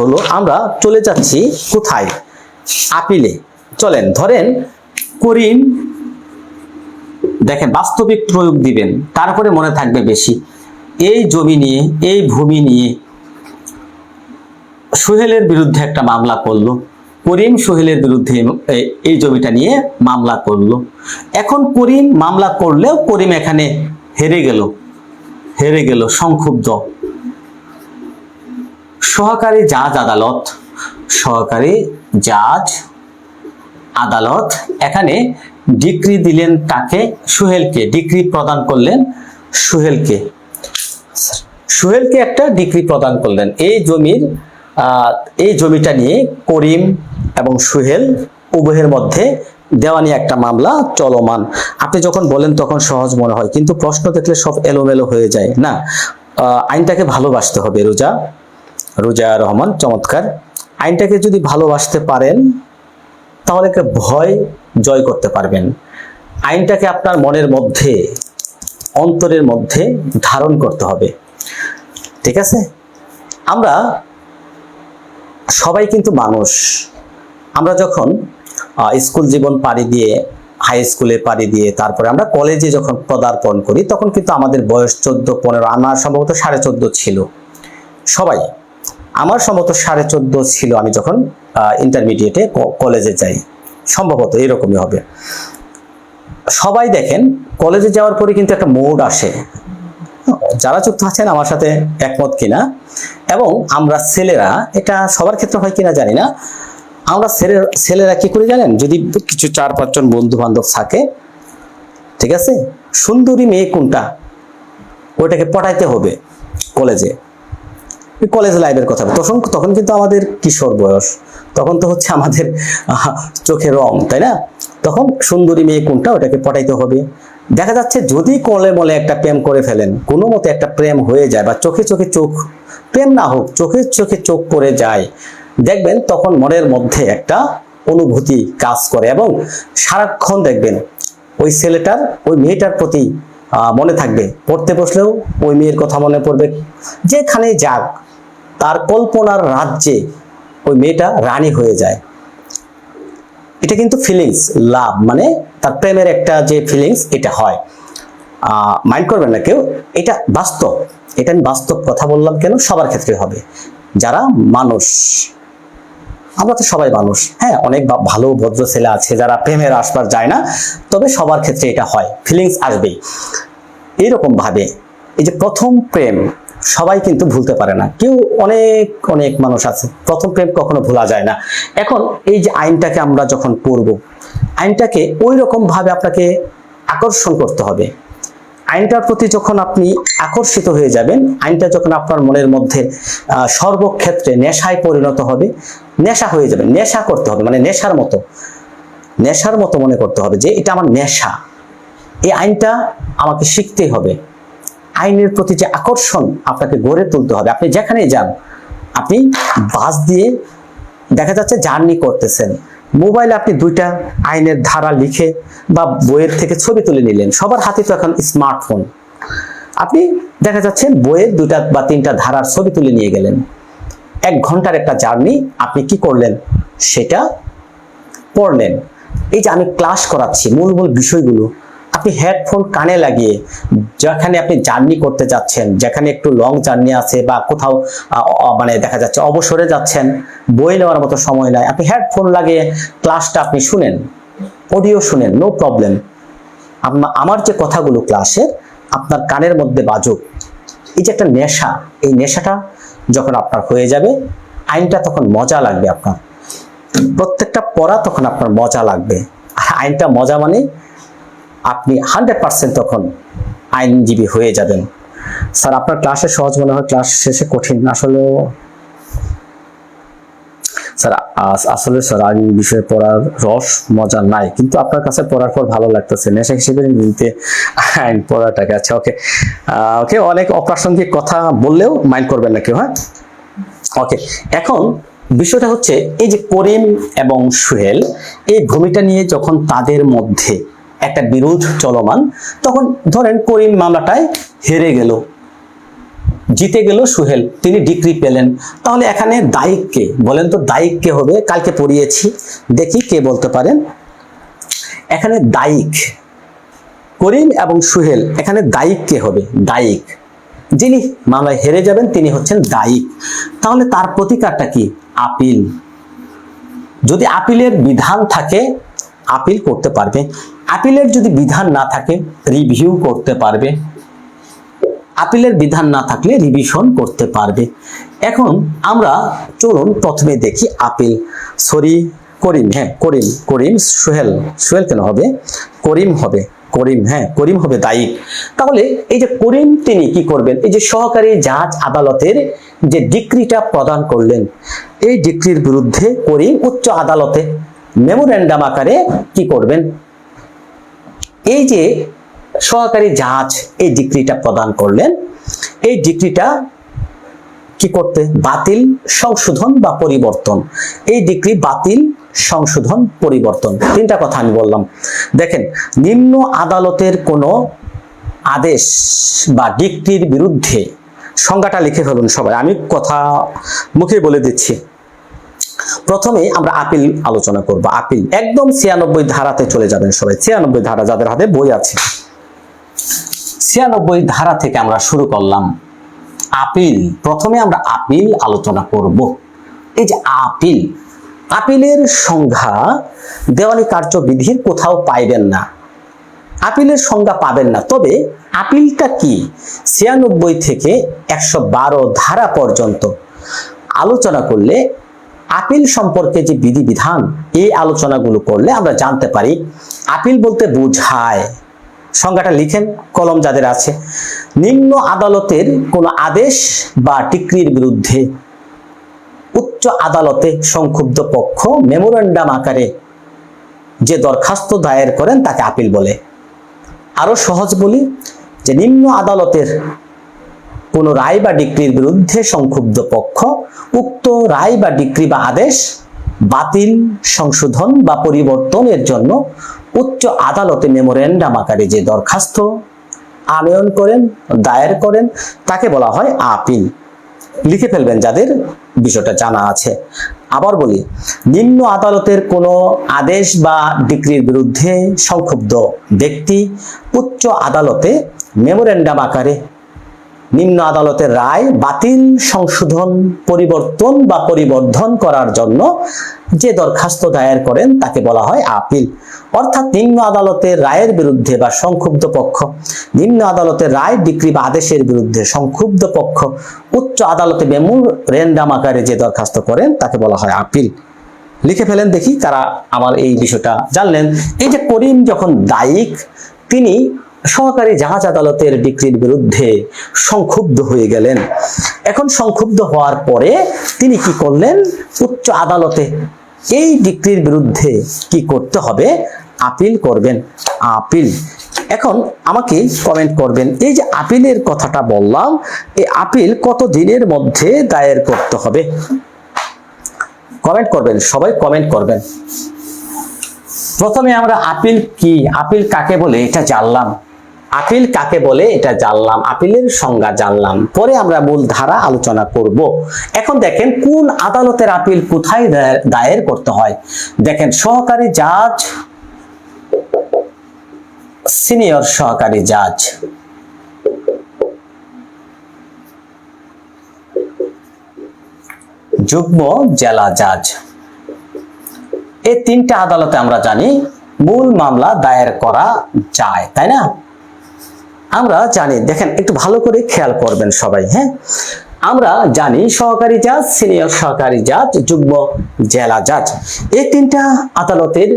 হলো, আমরা চলে যাচ্ছি কোথায়? আপিলে। চলেন, ধরেন করিম, দেখেন, বাস্তবিক প্রয়োগ দিবেন, তারপরে মনে থাকবে বেশি। এই জমি নিয়ে, এই ভূমি নিয়ে সোহেলের বিরুদ্ধে একটা মামলা করল। করিম সোহেলের বিরুদ্ধে এই- জমিটা নিয়ে মামলা করল। এখন করিম মামলা করলেও করিম এখানে হেরে গেল। হেরে গেল, সংক্ষুব্ধ। সহকারী জাজ আদালত, সহকারী জাজ আদালত, এখানে ডিক্রি দিলেন তাকে সুহেলকে, ডিক্রি প্রদান করলেন সুহেলকে। সুহেলকে একটা ডিক্রি প্রদান করলেন। এই জমির এই জমিটা নিয়ে করিম এবং সুহেল উভয়ের মধ্যে দেওয়ানি একটা মামলা চলমান। আপনি যখন বলেন তখন সহজ মনে হয়, কিন্তু প্রশ্ন দেখলে সব এলোমেলো হয়ে যায়। না আইনটাকে ভালোবাসতে হবে রোজা। রোজা রহমান চমৎকার। আইনটাকে যদি ভালোবাসতে পারেন, তাহলে একটা ভয় জয় করতে পারবেন। আইনটাকে আপনার মনের মধ্যে, অন্তরের মধ্যে ধারণ করতে হবে। ঠিক আছে? আমরা সবাই কিন্তু মানুষ। আমরা যখন স্কুল জীবন পাড়ি দিয়ে, হাই স্কুলে পাড়ি দিয়ে, তারপরে আমরা কলেজে যখন পদার্পণ করি, তখন কিন্তু আমাদের বয়স চোদ্দ, পনেরো আমার সম্ভবত সাড়ে চোদ্দ ছিল। সবাই আমার সম্ভবত সাড়ে চোদ্দ ছিল আমি যখন ইন্টারমিডিয়েটে কলেজে যাই। সম্ভবত এরকমই হবে। সবাই দেখেন কলেজে যাওয়ার পরে কিন্তু একটা মোড আসে। যারা যুক্ত আছেন আমার সাথে একমত কিনা? এবং আমরা ছেলেরা, এটা সবার ক্ষেত্রে হয় কিনা জানি না। আমরা ছেলে ছেলেরা কি করে জানেন? যদি কিছু চার পাঁচজন বন্ধু বান্ধব থাকে, ঠিক আছে? সুন্দরী মেয়ে কোনটা? ওইটাকে পটাইতে হবে কলেজে কলেজ লাইফের কথা। তখন তখন কিন্তু আমাদের কিশোর বয়স। তখন তো হচ্ছে আমাদের চোখে রং, তাই না? তখন সুন্দরী মেয়ে কোনটা? ওটাকে পটাইতে হবে। দেখা যাচ্ছে যদি কলে মলে একটা প্রেম করে ফেলেন, কোনো মতে একটা প্রেম হয়ে যায় বা চোখে চোখে চোখ, প্রেম না হোক, চোখে চোখে চোখ পড়ে যায়, দেখবেন তখন মনের মধ্যে একটা অনুভূতি কাজ করে এবং সারাক্ষণ দেখবেন ওই ছেলেটার, ওই মেয়েটার প্রতি মনে থাকবে। পড়তে বসলেও ওই মেয়ের কথা মনে পড়বে। যেখানে যাক তার কল্পনার রাজ্যে ওই মেয়েটা রানী হয়ে যায়। এটা কিন্তু ফিলিংস লাভ মানে তার প্রেমের একটা যে ফিলিংস এটা হয়। মাইন্ড করবেন না কেউ, এটা বাস্তব। এটা আমি বাস্তব কথা বললাম কেন? সবার ক্ষেত্রে হবে। যারা মানুষ, আমরা তো সবাই মানুষ হ্যাঁ অনেক ভালো ভদ্র ছেলে আছে, যারা প্রেমের আসবার যায় না, তবে সবার ক্ষেত্রে এটা হয়। ফিলিংস আসবেই। এইরকম ভাবে, এই যে প্রথম প্রেম সবাই কিন্তু ভুলতে পারে না। কেউ অনেক অনেক মানুষ আছে, প্রথম প্রেম কখনো ভোলা যায় না। এখন এই যে আইনটাকে আমরা যখন পড়ব, আইনটাকে ওই রকম ভাবে আপনাকে আকর্ষণ করতে হবে। আইনটার প্রতি যখন আপনি আকর্ষিত হয়ে যাবেন, আইনটা যখন আপনার মনের মধ্যে সর্বক্ষেত্রে নেশায় পরিণত হবে, নেশা হয়ে যাবে, নেশা করতে হবে মানে নেশার মতো। নেশার মতো মনে করতে হবে যে, এটা আমার নেশা। এই আইনটা আমাকে শিখতেই হবে। আইনের প্রতি যে আকর্ষণ আপনাকে গড়ে তুলতে হবে, আপনি যেখানেই যান, আপনি বাস দিয়ে দেখা যাচ্ছে জার্নি করতেছেন। মোবাইলে আপনি দুইটা আইনের ধারা লিখে বা বইয়ের থেকে ছবি তুলে নিলেন, সবার হাতে তো এখন স্মার্টফোন আপনি দেখা যাচ্ছে বইয়ের দুইটা বা তিনটা ধারার ছবি তুলে নিয়ে গেলেন। এক ঘণ্টার একটা জার্নি আপনি কি করলেন? সেটা পড়লেন। এই যে আমি ক্লাস করাচ্ছি, মূল মূল বিষয়গুলো, আপনি হেডফোন কানে লাগিয়ে যেখানে আপনি জার্নি করতে যাচ্ছেন, যেখানে একটু লং জার্নি আছে বা কোথাও মানে দেখা যাচ্ছে অবসরে যাচ্ছেন, বই নেওয়ার মতো সময় নাই, আপনি হেডফোন লাগিয়ে ক্লাসটা আপনি শুনেন অডিও শুনেন নো প্রবলেম আমার যে কথাগুলো ক্লাসের আপনার কানের মধ্যে বাজুক। এই যে একটা নেশা, এই নেশাটা যখন আপনার হয়ে যাবে, আইনটা তখন মজা লাগবে আপনার। প্রত্যেকটা পড়া তখন আপনার মজা লাগবে। আর আইনটা মজা মানে আপনি হান্ড্রেড পার্সেন্ট তখন আইনজীবী হয়ে যাবেন। স্যার, আপনার ক্লাসে সহজ মনে হয় ক্লাস শেষে কঠিন। আসলে স্যার আসলে স্যার, আইন বিষয়ে পড়ার রস, মজা নাই। কিন্তু আপনার কাছে পড়ার পর ভালো লাগতেছে। নেশা হিসেবে নিতে আইন পড়াটাকে আচ্ছা ওকে ওকে অনেক অপ্রাসঙ্গিক কথা বললেও মাইন্ড করবেন না কেউ হ্যাঁ? ওকে এখন বিষয়টা হচ্ছে, এই যে করিম এবং সুহেল, এই ভূমিটা নিয়ে যখন তাদের মধ্যে একটা বিরোধ চলমান, তখন ধরেন করিম মামলাটায় হেরে গেল, জিতে গেল সুহেল, তিনি ডিগ্রি পেলেন। তাহলে এখানে দায়িক কে? বলেন তো দায়িক কে হবে? কালকে পড়িয়েছি, দেখি কে বলতে পারেন। এখানে দায়িক করিম এবং সুহেল, এখানে দায়িক কে হবে? দায়িক যিনি মামলায় হেরে যাবেন, তিনি হচ্ছেন দায়িক তাহলে তার প্রতিকারটা কি? আপিল। যদি আপিলের বিধান থাকে, আপিল করতে পারবে। আপিলের যদি বিধান না থাকে রিভিউ করতে পারবে। আপিলের বিধান না থাকলে রিভিশন করতে পারবে। এখন আমরা চলুন প্রথমে দেখি আপিল। সরি করিম হ্যাঁ করিম করিম, সোহেল সোহেল কেন হবে? করিম হবে, করিম হ্যাঁ করিম হবে দায়ী। তাহলে এই যে করিম, তিনি কি করবেন? এই যে সহকারী জাজ আদালতের যে ডিক্রিটা প্রদান করলেন, এই ডিক্রির বিরুদ্ধে করিম উচ্চ আদালতে মেমোরেন্ডাম আকারে কি করবেন? এই যে সহকারী জাজ এই ডিগ্রিটা প্রদান করলেন, এই ডিগ্রিটা কি করতে? বাতিল সংশোধন বা পরিবর্তন। এই ডিগ্রি বাতিল সংশোধন পরিবর্তন। তিনটা কথা আমি বললাম। দেখেন, নিম্ন আদালতের কোনো আদেশ বা ডিগ্রির বিরুদ্ধে সংজ্ঞাটা লিখে ফেলুন সবাই। আমি কথা মুখে বলে দিচ্ছি। প্রথমে আমরা আপিল আলোচনা করব। আপিল একদম ছিয়ানব্বই ধারাতে চলে যাবেন সবাই। ছিয়ানব্বই ধারা যাদের হাতে বই আছে। ছিয়ানব্বই ধারা থেকে আমরা শুরু করলাম। আপিল, প্রথমে আমরা আপিল আলোচনা করব। এই যে আপিল, আপিলের সংজ্ঞা দেওয়ানি কার্যবিধির কোথাও পাইবেন না। আপিলের সংজ্ঞা পাবেন না। তবে আপিলটা কি? ছিয়ানব্বই থেকে একশো বারো ধারা পর্যন্ত আলোচনা করলে আপিল সম্পর্কে যে বিধিবিধান, এই আলোচনাগুলো করলে আমরা জানতে পারি, আপিল বলতে বোঝায়। সংজ্ঞাটা লিখেন, কলম যাদের আছে। নিম্ন আদালতের কোনো আদেশ বা ডিক্রির বিরুদ্ধে উচ্চ আদালতে সংক্ষুব্ধ পক্ষ মেমোরেন্ডাম আকারে যে দরখাস্ত দায়ের করেন তাকে আপিল বলে। আরও সহজ বলি যে, নিম্ন আদালতের কোন রায় বা ডিক্রির বিরুদ্ধে সংক্ষুব্ধ পক্ষ, উক্ত রায় বা ডিক্রি বা আদেশ বাতিল, সংশোধন বা পরিবর্তনের জন্য উচ্চ আদালতে মেমোরেন্ডাম আকারে যে দরখাস্ত আনয়ন করেন, দায়ের করেন, তাকে বলা হয় আপিল। লিখে ফেলবেন যাদের বিষয়টা জানা আছে। আবার বলি, নিম্ন আদালতের কোনো আদেশ বা ডিক্রির বিরুদ্ধে সংক্ষুব্ধ ব্যক্তি উচ্চ আদালতে মেমোরেন্ডাম আকারে নিম্ন আদালতের রায় বাতিল, সংশোধন, পরিবর্তন বা পরিবর্ধন করার জন্য যে দরখাস্ত দায়ের করেন তাকে বলা হয় আপিল। অর্থাৎ নিম্ন আদালতের রায়ের বিরুদ্ধে বা সংক্ষুব্ধ পক্ষ। নিম্ন আদালতের রায়, ডিক্রি বা আদেশের বিরুদ্ধে সংক্ষুব্ধ পক্ষ। উচ্চ আদালতে মেমোরেন্ডাম আকারে যে দরখাস্ত করেন তাকে বলা হয় আপিল। লিখে ফেলেন দেখি তারা আমার এই বিষয়টা জানলেন। এই যে করিম যখন দায়িক, তিনি সহকারী জাহাজ আদালতের ডিক্রির বিরুদ্ধে সংক্ষুব্ধ হয়ে গেলেন। এখন সংক্ষুব্ধ হওয়ার পরে তিনি কি করলেন? উচ্চ আদালতে এই ডিক্রির বিরুদ্ধে কি করতে হবে? আপিল করবেন। আপিল। এখন আমাকে কমেন্ট করবেন, এই যে আপিলের কথাটা বললাম, এই আপিল কত দিনের মধ্যে দায়ের করতে হবে? কমেন্ট করবেন, সবাই কমেন্ট করবেন। প্রথমে আমরা আপিল কি? আপিল কাকে বলে? এটা জানলাম। আপিল কাকে বলে এটা জানলাম, আপিলের সংজ্ঞা জানলাম। পরে আমরা মূল ধারা আলোচনা করব। এখন দেখেন, কোন আদালতের আপিল কোথায় দায়ের- করতে হয়? দেখেন, সহকারী জাজ, সিনিয়র সহকারী জাজ। যুগ্ম জেলা জাজ। এই তিনটা আদালতে আমরা জানি, মূল মামলা দায়ের করা যায়, তাই না? আমরা জানি, দেখেন একটু ভালো করে খেয়াল করবেন সবাই হ্যাঁ? আমরা জানি সহকারী জাজ, সিনিয়র সহকারী জাজ, যুগ্ম জেলা জাজ। এই তিনটা আদালতের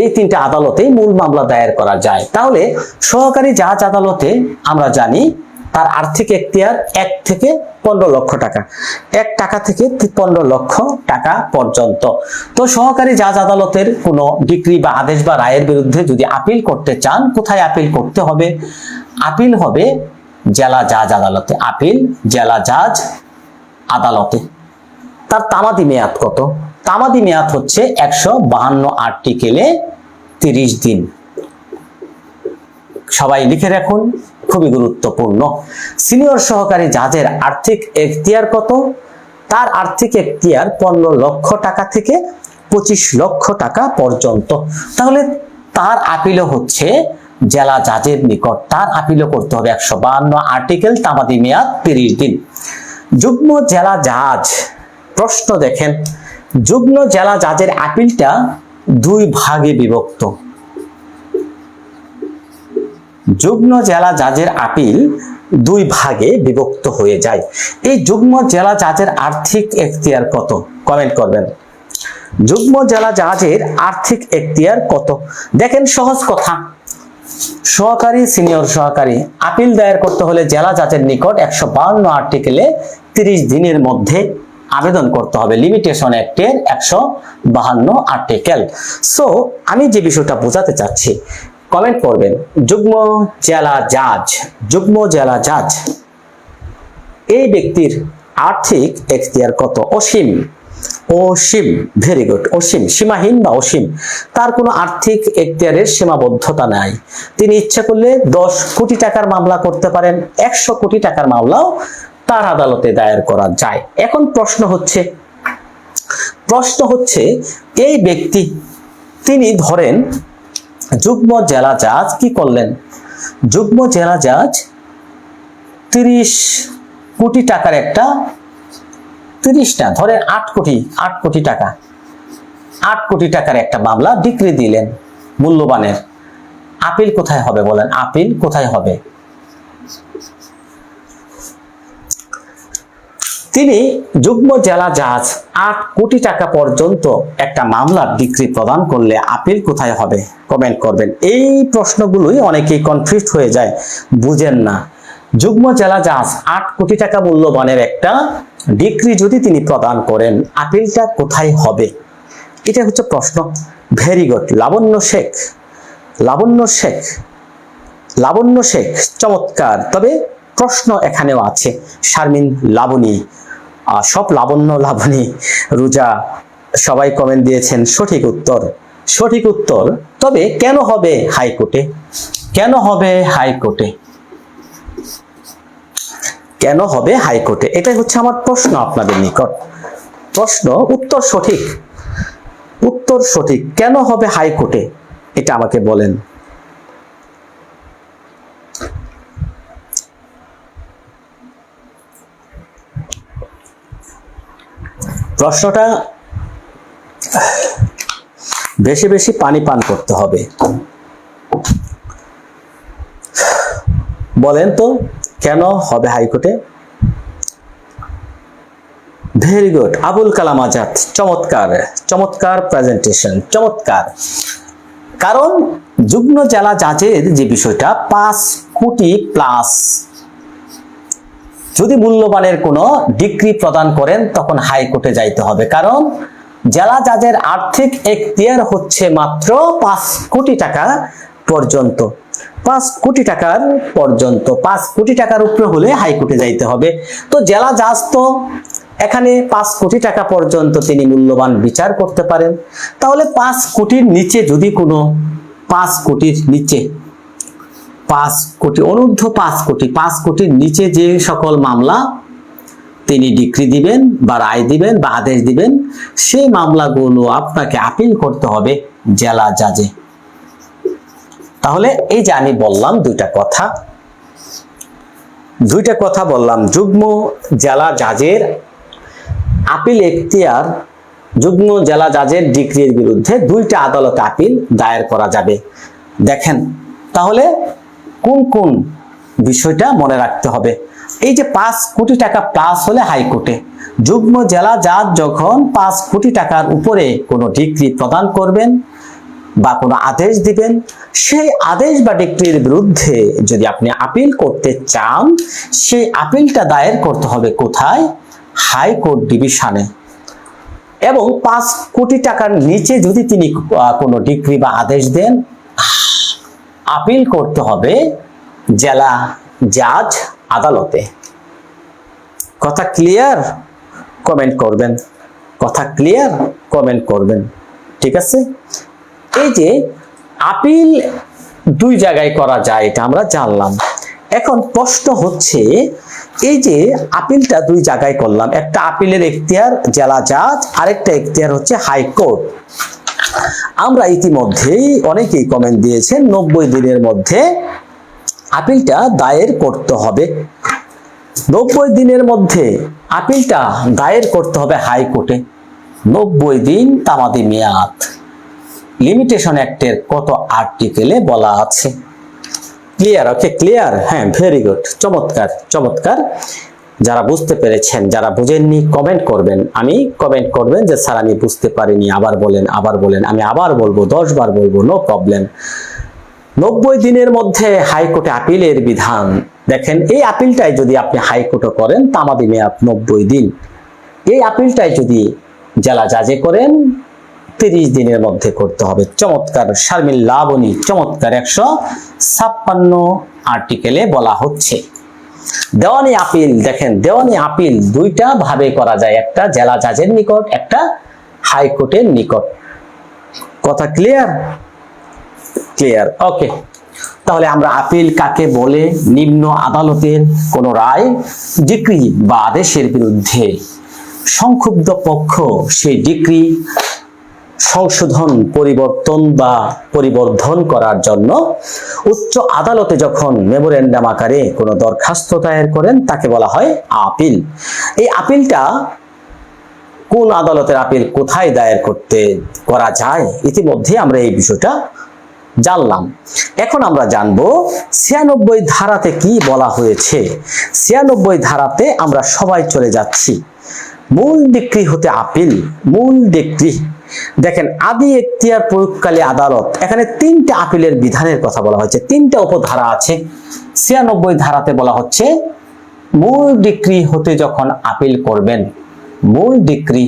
এই তিনটা আদালতে মূল মামলা দায়ের করা যায়। তাহলে সহকারী জাজ আদালতে আমরা জানি তার আর্থিক এখতিয়ার এক থেকে পনেরো লক্ষ টাকা। এক টাকা থেকে পনেরো লক্ষ টাকা পর্যন্ত। তো সহকারী জাজ আদালতের কোনো ডিগ্রি বা আদেশ বা রায়ের বিরুদ্ধে যদি আপিল করতে চান, কোথায় আপিল করতে হবে? আপিল হবে জেলা জাজ আদালতে। আপিল জেলা জাজ আদালতে। তার তামাদি মেয়াদ কত? তামাদি মেয়াদ হচ্ছে একশো বাহান্ন আর্টিকেলে তিরিশ দিন। সবাই লিখে রাখুন। খুবই গুরুত্বপূর্ণ। সিনিয়র সহকারী জাজের আর্থিক এখতিয়ার কত? তার আর্থিক এখতিয়ার পনেরো লক্ষ টাকা থেকে পঁচিশ লক্ষ টাকা পর্যন্ত। তাহলে তার আপিলও হচ্ছে জেলা জাজের নিকট। তার আপিলও করতে হবে একশো বাহান্ন আর্টিকেল তামাদি মেয়াদ তিরিশ দিন। যুগ্ম জেলা জাজ, প্রশ্ন দেখেন। যুগ্ম জেলা জাজের আপিলটা দুই ভাগে বিভক্ত। যুগ্ম জেলা জাজের আপিল দুই ভাগে বিভক্ত হয়ে যায়। এই যুগ্ম জেলা জাজের আর্থিক এখতিয়ার কত? কমেন্ট করবেন। যুগ্ম জেলা জাজের আর্থিক এখতিয়ার কত? দেখেন সহজ কথা। সহকারী সিনিয়র সহকারী আপিল দায়ের করতে হলে জেলা জাজের নিকট একশো বাউন্ন আর্টিকেলে তিরিশ দিনের মধ্যে আবেদন করতে হবে। লিমিটেশন অ্যাক্টের একশো বাহান্ন আর্টিকেল সো আমি যে বিষয়টা বোঝাতে চাচ্ছি কমেন্ট করবেন, যুগ্ম জেলা জাজ, যুগ্ম জেলা জাজ, এই ব্যক্তির আর্থিক এখতিয়ার কত? অসীম অসীম ভেরি গুড অসীম, সীমাহীন বা অসীম, তার কোনো আর্থিক এখতিয়ারের সীমাবদ্ধতা নাই। তিনি ইচ্ছা করলে দশ কোটি টাকার মামলা করতে পারেন, একশো কোটি টাকার মামলাও তার আদালতে দায়ের করা যায়। এখন প্রশ্ন হচ্ছে প্রশ্ন হচ্ছে, এই ব্যক্তি, তিনি ধরেন যুগ্ম জেলা জাজ কি করলেন? যুগ্ম জেলা জাজ তিরিশ কোটি টাকার একটা তিরিশটা, ধরেন আট কোটি আট কোটি টাকা। আট কোটি টাকার একটা মামলা ডিক্রি দিলেন, মূল্যবানের। আপিল কোথায় হবে বলেন? আপিল কোথায় হবে? তিনি যুগ্ম জেলা জাজ আট কোটি টাকা পর্যন্ত একটা মামলার ডিগ্রি প্রদান করলে আপিল কোথায় হবে? কমেন্ট করবেন। এই প্রশ্নগুলোই অনেকেই কনফিউজ হয়ে যায়, বুঝেন না। যুগ্ম জেলা জাজ আট কোটি টাকা মূল্যবানের একটা ডিগ্রি যদি তিনি প্রদান করেন, আপিলটা কোথায় হবে? এটা হচ্ছে প্রশ্ন। Very good Labanya Sheikh. লাবণ্য শেখ। লাবণ্য শেখ, চমৎকার। তবে প্রশ্ন এখানেও আছে। শারমিন লাবণী সব লাবণ্য লাবণী রোজা সবাই কমেন্ট দিয়েছেন, সঠিক উত্তর সঠিক উত্তর। তবে কেন হবে হাইকোর্টে? কেন হবে হাইকোর্টে? কেন হবে হাইকোর্টে? এটাই হচ্ছে আমার প্রশ্ন আপনাদের নিকট। প্রশ্ন, উত্তর সঠিক। উত্তর সঠিক। কেন হবে হাইকোর্টে? এটা আমাকে বলেন। প্রশ্নটা, বেশি বেশি পানি পান করতে হবে। বলেন তো, কেন হবে হাইকোর্টে? ভেরি গুড আবুল কালাম আজাদ, চমৎকার চমৎকার প্রেজেন্টেশন চমৎকার। কারণ, যুগ্ম জেলা জাজের যে বিষয়টা, পাঁচ কোটি প্লাস যদি মূল্যবানের কোনো ডিগ্রি প্রদান করেন, তখন হাইকোর্টে যাইতে হবে। কারণ জেলা জাজের আর্থিক এখতিয়ার হচ্ছে মাত্র পাঁচ কোটি টাকা পর্যন্ত। পাঁচ কোটি টাকার পর্যন্ত। পাঁচ কোটি টাকার উপরে হলে হাইকোর্টে যাইতে হবে। তো জেলা জাজ তো এখানে পাঁচ কোটি টাকা পর্যন্ত তিনি মূল্যবান বিচার করতে পারেন। তাহলে পাঁচ কোটির নিচে যদি কোনো পাঁচ কোটির নিচে পাঁচ কোটি, অনূর্ধ্ব পাঁচ কোটি, পাঁচ কোটির নিচে যে সকল মামলা তিনি ডিক্রি দিবেন বা রায় দিবেন বা আদেশ দিবেন, সেই মামলাগুলো আপনাকে আপিল করতে হবে জেলা জাজে। তাহলে এই যে আমি বললাম দুইটা কথা দুইটা কথা বললাম। যুগ্ম জেলা জাজের আপিল এখতিয়ার, যুগ্ম জেলা জাজের ডিক্রির বিরুদ্ধে দুইটা আদালতে আপিল দায়ের করা যাবে। দেখেন, তাহলে কোন কোন বিষয়টা মনে রাখতে হবে। এই যে পাঁচ কোটি টাকা প্লাস হলে হাইকোর্টে, যুগ্ম জেলা জাজ যখন পাঁচ কোটি টাকার উপরে কোনো ডিগ্রি প্রদান করবেন বা কোনো আদেশ দিবেন, সেই আদেশ বা ডিগ্রির বিরুদ্ধে যদি আপনি আপিল করতে চান, সেই আপিলটা দায়ের করতে হবে কোথায়? হাইকোর্ট ডিভিশনে। এবং পাঁচ কোটি টাকার নিচে যদি তিনি কোনো ডিগ্রি বা আদেশ দেন আপিল করতে হবে জেলা জাজ আদালতে। কথা ক্লিয়ার কমেন্ট করবেন। কথা ক্লিয়ার কমেন্ট করবেন। ঠিক আছে? এই যে আপিল দুই জায়গায় করা যায়, এটা আমরা জানলাম। এখন প্রশ্ন হচ্ছে, এই যে আপিলটা দুই জায়গায় করলাম, একটা আপিলের এখতিয়ার জেলা জাজ, আরেকটা এখতিয়ার হচ্ছে হাইকোর্ট। আমরা ইতিমধ্যেই অনেকেই কমেন্ট দিয়েছেন, নব্বই দিনের মধ্যে আপিলটা দায়ের করতে হবে। নব্বই দিনের মধ্যে আপিলটা দায়ের করতে হবে হাইকোর্টে। নব্বই দিন তামাদি মেয়াদ। লিমিটেশন অ্যাক্টের কত আর্টিকেলে বলা আছে? ক্লিয়ার ওকে ক্লিয়ার হ্যাঁ ভেরি গুড চমৎকার চমৎকার। যারা বুঝতে পেরেছেন, যারা বুঝেননি কমেন্ট করবেন। আমি কমেন্ট করবেন যে, স্যার, আমি বুঝতে পারিনি। আবার বলেন আবার বলেন। আমি আবার বলব, দশ বার বলব নো প্রবলেম নব্বই দিনের মধ্যে হাইকোর্টে আপিলের বিধান। দেখেন, এই আপিলটাই যদি আপনি হাইকোর্টে করেন, তামাদি মেয়াদ নব্বই দিন। এই আপিলটাই যদি জেলা জাজে করেন, তিরিশ দিনের মধ্যে করতে হবে। চমৎকার শারমিল লাবণী, চমৎকার একশো ছাপ্পান্ন আর্টিকেলে বলা হচ্ছে। দেওয়ানি আপিল, দেখেন, দেওয়ানি আপিল দুইটা ভাবে করা যায়। একটা জেলা জাজের নিকট, একটা হাইকোর্টের নিকট। কথা ক্লিয়ার ক্লিয়ার ওকে তাহলে আমরা আপিল কাকে বলে? নিম্ন আদালতের কোন রায় ডিক্রি বা আদেশের বিরুদ্ধে। সংক্ষুব্ধ পক্ষ সেই ডিক্রি সংশোধন, পরিবর্তন বা পরিবর্ধন করার জন্য উচ্চ আদালতে যখন মেমোরেন্ডাম আকারে কোনো দরখাস্ত দায়ের করেন, তাকে বলা হয় আপিল। এই আপিলটা কোন আদালতের আপিল কোথায় দায়ের করতে করা যায়, ইতিমধ্যে আমরা এই বিষয়টা জানলাম। এখন আমরা জানব ছিয়ানব্বই ধারাতে কি বলা হয়েছে। ছিয়ানব্বই ধারাতে আমরা সবাই চলে যাচ্ছি। মূল ডিক্রি হতে আপিল, মূল ডিক্রি দেখেন আদি এখতিয়ার প্রয়োগকালে আদালত, এখানে তিনটা আপিলের বিধানের কথা বলা হয়েছে। তিনটা উপধারা আছে। ছিয়ানব্বই ধারাতে বলা হচ্ছে, মূল ডিক্রি হতে যখন আপিল করবেন, মূল ডিক্রি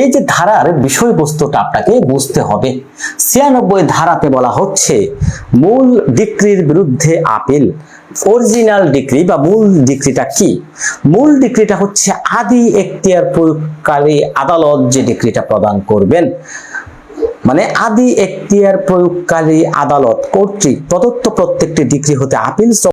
এই যে ধারার বিষয়বস্তুটা আপনাকে বুঝতে হবে। ছিয়ানব্বই ধারাতে বলা হচ্ছে, মূল ডিক্রির বিরুদ্ধে আপিল, অরিজিনাল ডিক্রি বা মূল ডিক্রিটা কি? মূল ডিক্রিটা হচ্ছে আদি এখতিয়ার প্রয়োগকারী আদালত যে ডিক্রিটা প্রদান করবেন। মানে আদি এখতিয়ার প্রয়োগকারী আদালত কর্তৃক প্রদত্ত প্রত্যেকটি ডিগ্রি হতে আপিল